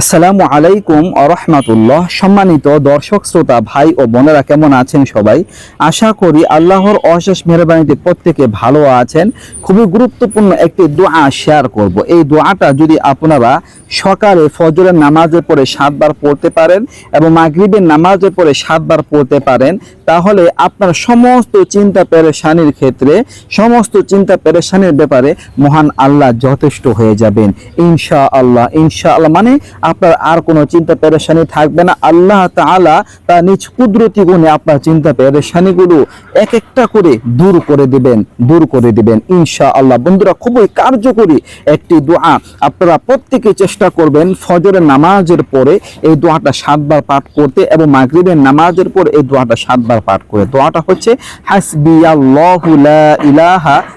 আসসালামু আলাইকুম আরহামাতুল্লাহ সম্মানিত দর্শক, শ্রোতা, ভাই ও বোনেরা কেমন আছেন সবাই? আশা করি আল্লাহর অশেষ মেহরবানিতে প্রত্যেকে ভালো আছেন। খুবই গুরুত্বপূর্ণ একটি দোয়া শেয়ার করব। এই দোয়াটা যদি আপনারা সকালে ফজরের নামাজের পরে সাতবার পড়তে পারেন এবং মাগরিবের নামাজের পরে সাতবার পড়তে পারেন, তাহলে আপনার সমস্ত চিন্তা পেরেশানির ক্ষেত্রে, সমস্ত চিন্তা পেরেশানির ব্যাপারে মহান আল্লাহ যথেষ্ট হয়ে যাবেন। ইনশা আল্লাহ ইনশা আল্লাহ মানে আপনার আর কোনো চিন্তা পেরেশানি থাকবে না। আল্লাহ তাআলা তার নিজ কুদরতি গুণে আপনার চিন্তা পেরেশানিগুলো এক একটা করে দূর করে দিবেন, দূর করে দিবেন। ইনশা আল্লাহ বন্ধুরা, খুবই কার্যকরী একটি দোয়া আপনারা প্রত্যেকে চেষ্টা করবেন ফজরের নামাজের পরে এই দোয়াটা সাতবার পাঠ করতে এবং মাগরিবের নামাজের পরে এই দোয়াটা সাতবার পাঠ করে। দোয়াটা হচ্ছে হাসবি আল্লাহু ইলাহা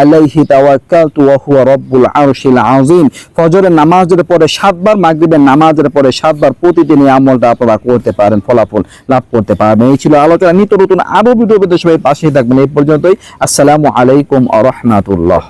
আলাইহি তাওয়াক্কালতু ওয়া হুয়া রব্বুল আরশিল আযীম। ফজরের নামাজের পরে সাতবার, মাগরিবের নামাজের পরে সাতবার প্রতিদিন এই আমলটা আপনারা করতে পারেন, ফলাফল লাভ করতে পারবেন। এই ছিল আলোচনা। নিত্য নতুন আরও ভিডিও পেতে সবাই পাশে থাকবেন। এই পর্যন্তই। আসসালামু আলাইকুম আ রহমাতুল্লাহ।